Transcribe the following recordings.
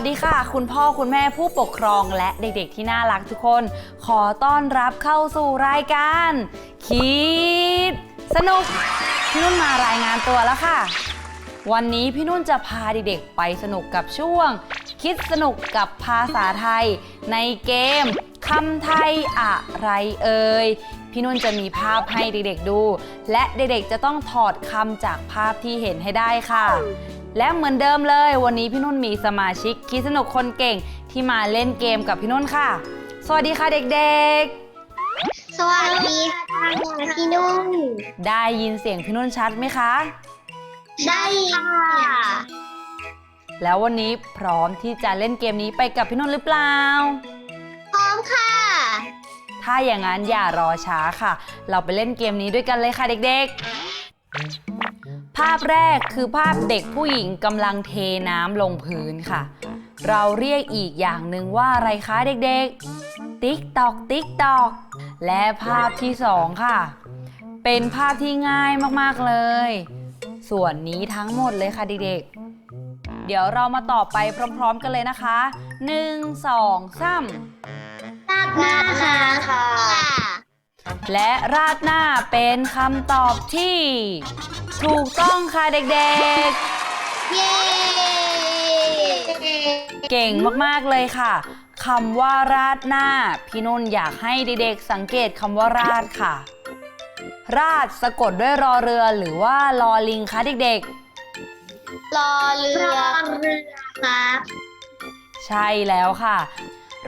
สดีค่ะ คุณพ่อคุณแม่ผู้ปกครองและเด็กๆที่น่ารักทุกคน ขอต้อนรับเข้าสู่รายการ คิด สนุกพี่นุ่นมารายงานตัวแล้วค่ะ วันนี้พี่นุ่นจะพาเด็กๆไปสนุกกับช่วง คิดสนุกกับภาษาไทย ในเกมคำไทยอะไรเอ่ยพี่นุ่นจะมีภาพให้เด็กๆดู และเด็กๆจะต้องถอดคำจากภาพที่เห็นให้ได้ค่ะ และเหมือนเดิมเลย วันนี้พี่นุ่นมีสมาชิกคิดสนุกคนเก่งที่มาเล่นเกมกับพี่นุ่นค่ะ สวัสดีค่ะเด็กสวัสดีค่ะพี่นุ่นๆ ได้ยินเสียงพี่นุ่นชัดไหมคะ ได้ค่ะแล้ววันนี้พร้อมที่จะเล่นเกมนี้ไปกับพี่นุ่นหรือเปล่า พร้อมค่ะ ถ้าอย่างนั้นอย่ารอช้าค่ะ เราไปเล่นเกมนี้ด้วยกันเลยค่ะเด็กๆ ภาพแรกคือภาพเด็กผู้หญิงกำลังเทน้ำลงพื้นค่ะ เราเรียกอีกอย่างหนึ่งว่าอะไรคะเด็กๆ ติ๊กตอกติ๊กตอก และภาพที่สองค่ะ เป็นภาพที่ง่ายมากๆเลย ส่วนนี้ทั้งหมดเลยค่ะเด็กๆ เดี๋ยวเรามาต่อไปพร้อมๆกันเลยนะคะ 1 2 3ราดหน้าค่ะ และราดหน้าเป็นคำตอบที่ ถูกต้องค่ะเด็กเย้ ๆ เก่งมากๆเลยค่ะคำว่าราดหน้า พี่นุ่นอยากให้เด็กๆสังเกตคำว่าราดค่ะ ราดสะกดด้วยรอเรือหรือว่าลอลิงคะเด็กรอเรือรอเรือครับ ๆ ใช่แล้วค่ะ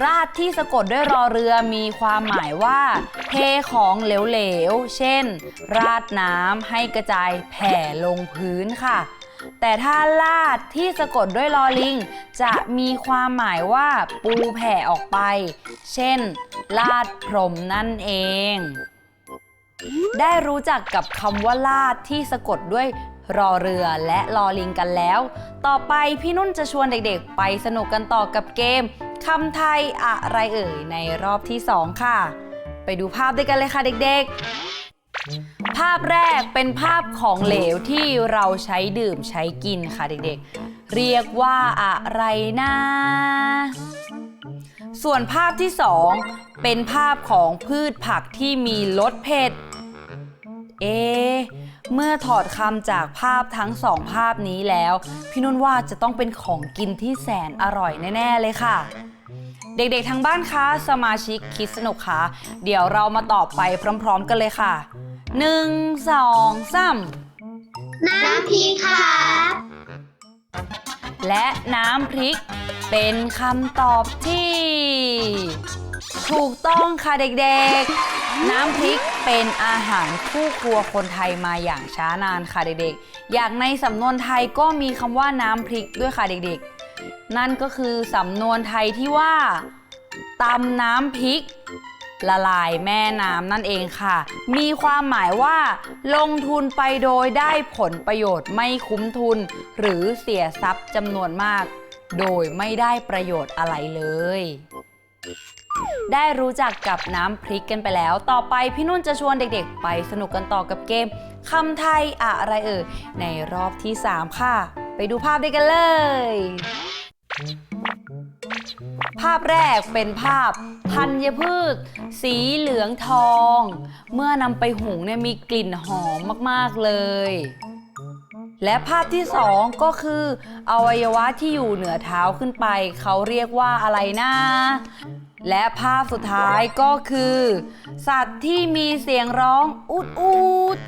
ราดที่สะกดด้วยรอเรือมีความหมายว่า เทของเหลวๆ เช่น ราดน้ำให้กระจายแผ่ลงพื้นค่ะ แต่ถ้าลาดที่สะกดด้วยลอลิง จะมีความหมายว่าปูแผ่ออกไป เช่น ลาดพรมนั่นเอง ได้รู้จักกับคำว่าลาดที่สะกดด้วย รอเรือและลอลิงกันแล้ว ต่อไปพี่นุ่นจะชวนเด็กๆ ไปสนุกกันต่อกับเกมคำไทยอะไรเอ่ยในรอบที่ 2 ค่ะ ไปดูภาพด้วยกันเลยค่ะเด็กๆ ภาพแรกเป็นภาพของเหลวที่เราใช้ดื่มใช้กินค่ะเด็กๆ เรียกว่าอะไรนะส่วนภาพที่ 2 เป็นภาพของพืชผักที่มีรสเผ็ด เอ เมื่อถอดคำจากภาพทั้งสองภาพนี้แล้ว พี่นุ่นว่าจะต้องเป็นของกินที่แสนอร่อยแน่ ๆ เลยค่ะ เด็กๆทางบ้านคะสมาชิกคิดสนุกคะเดี๋ยวเรามาตอบไปพร้อม ๆ กันเลยค่ะ1 2 3น้ำพริกครับและน้ำพริก เป็นคำตอบที่ ถูกต้องค่ะเด็กๆ น้ำพริกเป็นอาหารคู่ครัวคนไทยมาอย่างช้านานค่ะเด็กๆ อย่างในสำนวนไทยก็มีคำว่าน้ำพริกด้วยค่ะเด็กๆ นั่นก็คือสำนวนไทยที่ว่าตำน้ำพริก ละลายแม่น้ำนั่นเองค่ะ มีความหมายว่า ลงทุนไปโดยได้ผลประโยชน์ไม่คุ้มทุน หรือเสียทรัพย์จำนวนมาก โดยไม่ได้ประโยชน์อะไรเลย ได้รู้จักกับน้ำพริกกันไปแล้ว ต่อไปพี่นุ่นจะชวนเด็กๆ ไปสนุกกันต่อกับเกมคำไทยอะไรเอ่ยในรอบที่ 3 ค่ะ ไปดูภาพด้วยกันเลย ภาพแรกเป็นภาพธัญพืช สีเหลืองทอง เมื่อนำไปหุงเนี่ยมีกลิ่นหอมมากๆเลย และภาพที่สองก็คืออวัยวะที่อยู่เหนือเท้าขึ้นไป เขาเรียกว่าอะไรนะและภาพสุดท้ายก็คือ สัตว์ที่มีเสียงร้องอูดอูด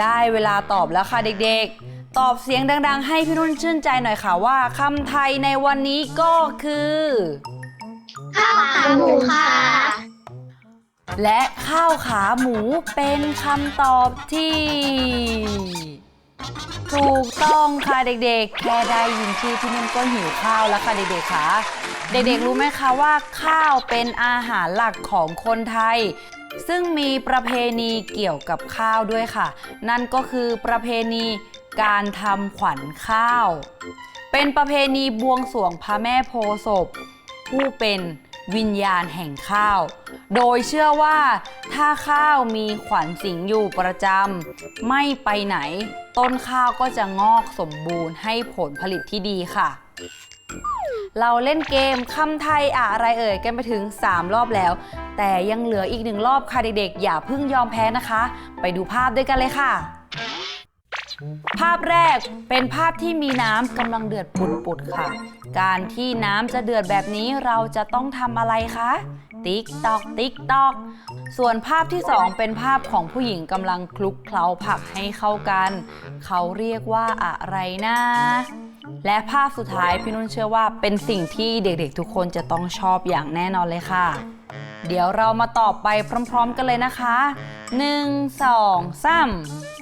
ได้เวลาตอบแล้วค่ะเด็กๆ ตอบเสียงดัง ๆ ให้พี่นุ่นชื่นใจหน่อยค่ะว่าคำไทยในวันนี้ก็คือข้าวขาหมูค่ะ และข้าวขาหมูเป็นคำตอบที่ ถูกต้องค่ะเด็กๆ แค่ได้ยินชื่อพี่นุ่นก็หิวข้าวแล้วค่ะเด็กๆค่ะ เด็กๆรู้ไหมคะว่าข้าวเป็นอาหารหลักของคนไทย ซึ่งมีประเพณีเกี่ยวกับข้าวด้วยค่ะ นั่นก็คือประเพณีการทำขวัญข้าว เป็นประเพณีบวงสรวงพระแม่โพศพผู้เป็น วิญญาณแห่งข้าว โดยเชื่อว่าถ้าข้าวมีขวัญสิงอยู่ประจำไม่ไปไหน ต้นข้าวก็จะงอกสมบูรณ์ให้ผลผลิตที่ดีค่ะ เราเล่นเกมคำไทยอะไรเอ่ยกันไปถึง 3 รอบแล้ว แต่ยังเหลืออีกหนึ่งรอบค่ะเด็กๆ อย่าเพิ่งยอมแพ้นะคะ ไปดูภาพด้วยกันเลยค่ะ ภาพแรกเป็นภาพที่มีน้ำกำลังเดือดปุดๆค่ะ การที่น้ำจะเดือดแบบนี้เราจะต้องทำอะไรคะ ติ๊กตอกติ๊กตอก ส่วนภาพที่สองเป็นภาพของผู้หญิงกำลังคลุกเคล้าผักให้เข้ากัน เขาเรียกว่าอะไรนะและภาพสุดท้ายพี่นุ่นเชื่อว่าเป็นสิ่งที่เด็กๆ ทุกคนจะต้องชอบอย่างแน่นอนเลยค่ะ เดี๋ยวเรามาตอบไปพร้อม ๆ กันเลยนะคะ 1 2 3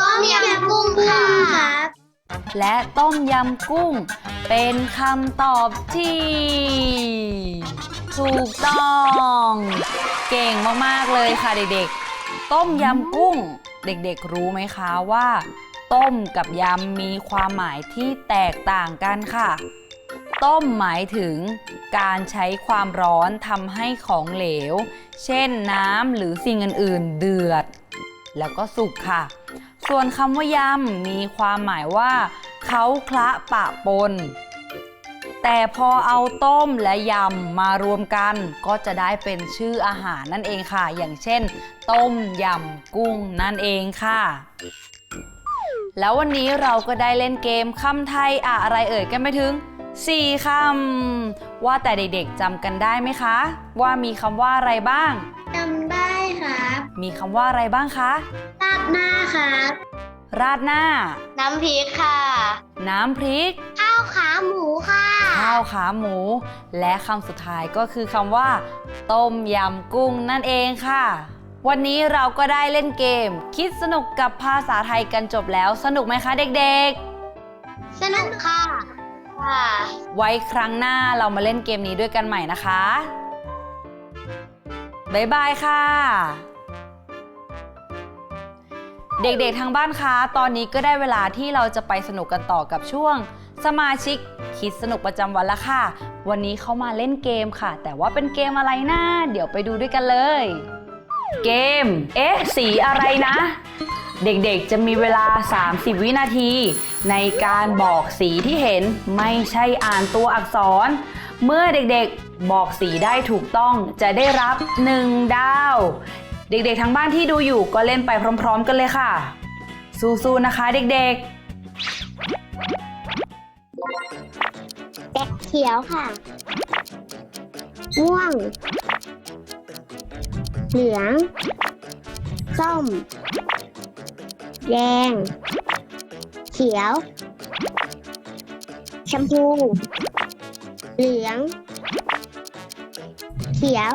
ต้มยำกุ้งค่ะและต้มยำกุ้ง เป็นคำตอบที่ ถูกต้อง เก่งมาก ๆ เลยค่ะเด็กๆ ต้มยำกุ้ง เด็กๆ รู้ไหมคะว่า ต้มกับยำมีความหมายที่แตกต่างกันค่ะ ต้มหมายถึงการใช้ความร้อนทำให้ของเหลว เช่นน้ำหรือสิ่งอื่น ๆ เดือด แล้วก็สุกค่ะ ส่วนคำว่ายำมีความหมายว่าเขาคละปะปน แต่พอเอาต้มและยำมารวมกันก็จะได้เป็นชื่ออาหารนั่นเองค่ะ อย่างเช่น ต้มยำกุ้งนั่นเองค่ะ แล้ววันนี้เราก็ได้เล่นเกมคำไทยอะไรเอ่ยกันไปถึง 4คำว่าแต่เด็กๆจำกันได้ไหมคะ ว่ามีคำว่าอะไรบ้างจำได้ครับ มีคำว่าอะไรบ้างคะ ราดหน้าครับราดหน้า น้ำพริกค่ะ น้ำพริก ข้าวขาหมูค่ะ ข้าวขาหมู และคำสุดท้ายก็คือคำว่า ต้มยำกุ้งนั่นเองค่ะ วันนี้เราก็ได้เล่นเกม คิดสนุกกับภาษาไทยกันจบแล้วสนุกไหมคะเด็กสนุกค่ะ ค่ะ ๆ ไว้ครั้งหน้าเรามาเล่นเกมนี้ด้วยกันใหม่นะคะ บ๊ายบายค่ะ เด็กๆทางบ้านคะ ตอนนี้ก็ได้เวลาที่เราจะไปสนุกกันต่อกับช่วง สมาชิกคิดสนุกประจำวันละค่ะ วันนี้เขามาเล่นเกมค่ะ แต่ว่าเป็นเกมอะไรนะเดี๋ยวไปดูด้วยกันเลย เกม เอ๊ะ สีอะไรนะ เด็กๆจะมีเวลา 30 วินาที ในการบอกสีที่เห็นไม่ใช่อ่านตัวอักษร เมื่อเด็กๆบอกสีได้ถูกต้องจะได้รับ 1 ดาว เด็กๆทางบ้านที่ดูอยู่ก็เล่นไปพร้อม ๆ กันเลยค่ะ สู้ๆนะคะเด็กๆแกเขียวค่ะ ม่วง เหลือง ส้ม แดง เขียว ชมพู เหลือง เขียว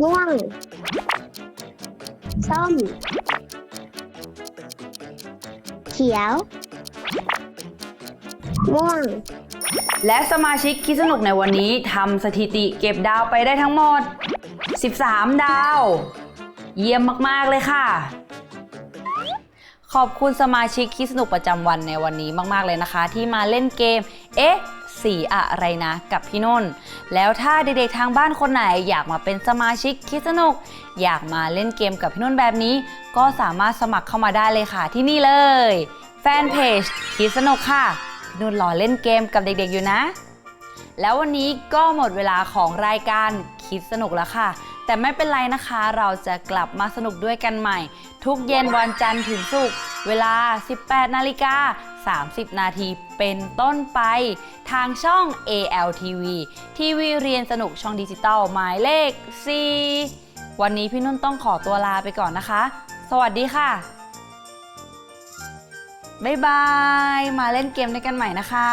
ม่วง ส้ม เขียว ม่วง และสมาชิกคิดสนุกในวันนี้ทำสถิติเก็บดาวไปได้ทั้งหมด 13 ดาว เยี่ยมมาก ๆ เลยค่ะ ขอบคุณสมาชิกคิดสนุกประจำวันในวันนี้มาก ๆ เลยนะคะ ที่มาเล่นเกม เอ๊ะ สีอะไรนะกับพี่นุ่นแล้วถ้าเด็กๆทางบ้านคนไหนอยากมาเป็นสมาชิกคิดสนุก อยากมาเล่นเกมกับพี่นุ่นแบบนี้ ก็สามารถสมัครเข้ามาได้เลยค่ะที่นี่เลย แฟนเพจคิดสนุกค่ะพี่นุ่นรอเล่นเกมกับเด็กๆอยู่นะ แล้ววันนี้ก็หมดเวลาของรายการคิดสนุกแล้วค่ะ แต่ไม่เป็นไรนะคะ เราจะกลับมาสนุกด้วยกันใหม่ ทุกเย็นวันจันทร์ถึงศุกร์ เวลา 18 นาฬิกา 30 นาทีเป็นต้นไป ทางช่อง ALTV ทีวีเรียนสนุกช่องดิจิตอลหมายเลข 4 วันนี้พี่นุ่นต้องขอตัวลาไปก่อนนะคะ สวัสดีค่ะ บ๊ายบาย มาเล่นเกมด้วยกันใหม่นะคะ